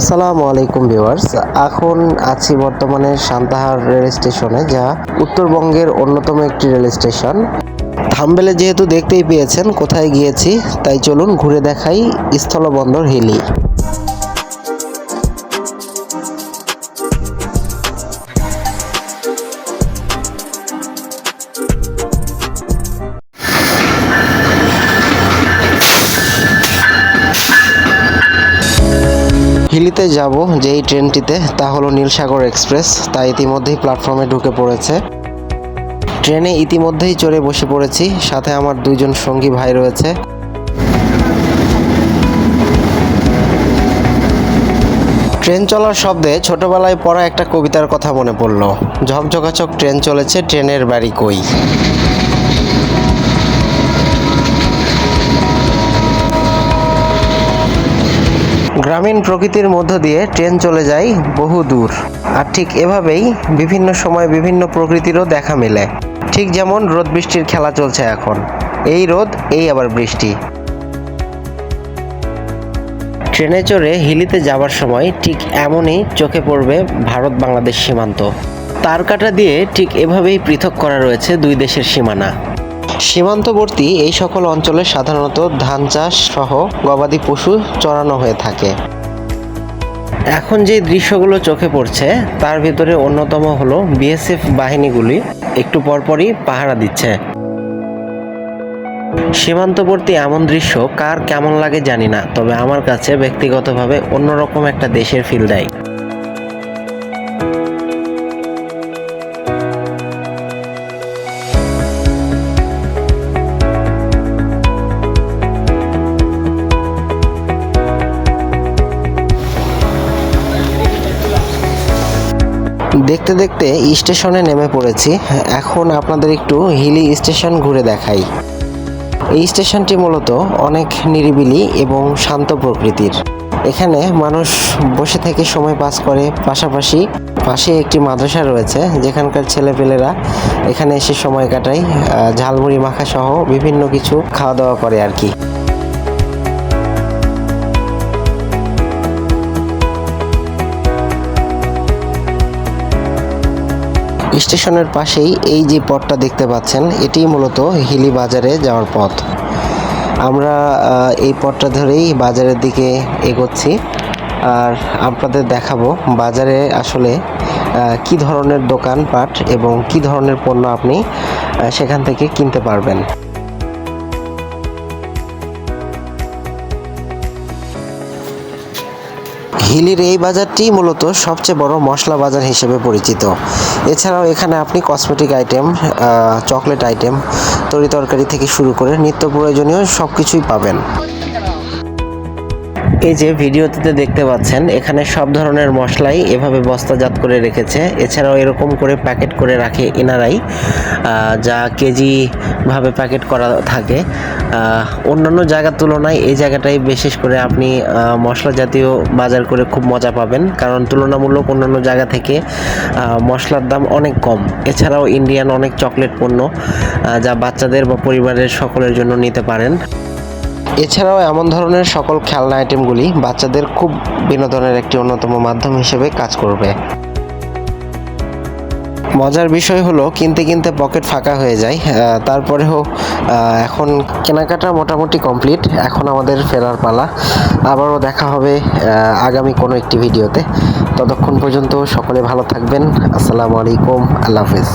আসসালামু আলাইকুম ভিউয়ার্স। এখন আছি বর্তমানে সান্তাহার রেল স্টেশনে, যা উত্তরবঙ্গের অন্যতম একটি রেল স্টেশন। থামবেলে যেহেতু দেখতেই পেয়েছেন কোথায় গিয়েছি, তাই চলুন ঘুরে দেখাই স্থলবন্দর হিলি। হিলিতে যাব যেই ট্রেনটিতে, তা হলো নীলসাগর এক্সপ্রেস, তা ইতিমধ্যেই প্ল্যাটফর্মে ঢুকে পড়েছে। ট্রেনে ইতিমধ্যেই চড়ে বসে পড়েছি, সাথে আমার দুইজন সঙ্গী ভাই রয়েছে। ট্রেন চলার শব্দে ছোটবেলায় পড়া একটা কবিতার কথা মনে পড়ল। ঝকঝকাচক ট্রেন চলেছে, ট্রেনের বাড়ি কই? গ্রামীণ প্রকৃতির মধ্য দিয়ে ট্রেন চলে যায় বহু দূর। আর ঠিক এভাবেই বিভিন্ন সময় বিভিন্ন প্রকৃতিরও দেখা মেলে। ঠিক যেমন রোদ বৃষ্টির খেলা চলছে এখন। এই রোদ, এই আবার বৃষ্টি। ট্রেনে চড়ে হিলিতে যাবার সময় ঠিক এমনই চোখে পড়বে ভারত বাংলাদেশ সীমান্ত। তার কাটা দিয়ে ঠিক এভাবেই পৃথক করা রয়েছে দুই দেশের সীমানা। সীমান্তবর্তী এই সকল অঞ্চলে সাধারণত ধান চাষ সহ গবাদি পশু চড়ানো হয়ে থাকে। এখন যে দৃশ্যগুলো চোখে পড়ছে, তার ভিতরে অন্যতম হলো বিএসএফ বাহিনীগুলি একটু পরপরই পাহারা দিচ্ছে। সীমান্তবর্তী এমন দৃশ্য কার কেমন লাগে জানি না, তবে আমার কাছে ব্যক্তিগতভাবে অন্যরকম একটা দেশের ফিল দেয়। দেখতে দেখতে স্টেশনে নেমে পড়েছি। এখন আপনাদের একটু হিলি স্টেশন ঘুরে দেখাই। এই স্টেশনটি মূলত অনেক নিরিবিলি এবং শান্ত প্রকৃতির। এখানে মানুষ বসে থেকে সময় পাস করে। পাশাপাশি পাশে একটি মাদ্রাসা রয়েছে, যেখানকার ছেলেপেলেরা এখানে এসে সময় কাটায়। ঝালমুড়ি মাখা সহ বিভিন্ন কিছু খাওয়া দাওয়া করে আর কি। স্টেশনের পাশেই এই যে পথটা দেখতে পাচ্ছেন এটি মূলত হিলি বাজারে যাওয়ার পথ। আমরা এই পথটা ধরেই বাজারের দিকে এগোচ্ছি। আর আপনাদের দেখাবো বাজারে আসলে কি ধরনের দোকানপাট এবং কি ধরনের পণ্য আপনি সেখান থেকে কিনতে পারবেন। হিলির এই বাজারটি মূলত সবচেয়ে বড় মশলা বাজার হিসেবে পরিচিত। এছাড়াও এখানে আপনি কসমেটিক আইটেম চকলেট আইটেম, তরি তরকারি থেকে শুরু করে নিত্য প্রয়োজনীয় সব কিছুই পাবেন। এই যে ভিডিওতে দেখতে পাচ্ছেন, এখানে সব ধরনের মশলাই এভাবে বস্তাজাত করে রেখেছে। এছাড়াও এরকম করে প্যাকেট করে রাখে এনারাই যা কেজি ভাবে প্যাকেট করা থাকে। অন্যান্য জায়গার তুলনায় এই জায়গাটাই বিশেষ করে আপনি মশলা জাতীয় বাজার করে খুব মজা পাবেন, কারণ তুলনামূলক অন্যান্য জায়গা থেকে মশলার দাম অনেক কম। এছাড়াও ইন্ডিয়ান অনেক চকলেট পণ্য যা বাচ্চাদের বা পরিবারের সকলের জন্য নিতে পারেন। এছাড়াও এমন ধরনের সকল খেলনা আইটেমগুলি বাচ্চাদের খুব বিনোদনের একটি অন্যতম মাধ্যম হিসেবে কাজ করবে। মজার বিষয় হলো, কিনতে কিনতে পকেট ফাঁকা হয়ে যায়। তারপরেও এখন কেনাকাটা মোটামুটি কমপ্লিট। এখন আমাদের ফেরার পালা। আবারও দেখা হবে আগামী কোনো একটি ভিডিওতে। ততক্ষণ পর্যন্ত সকলে ভালো থাকবেন। আসসালামু আলাইকুম। আল্লাহ হাফিজ।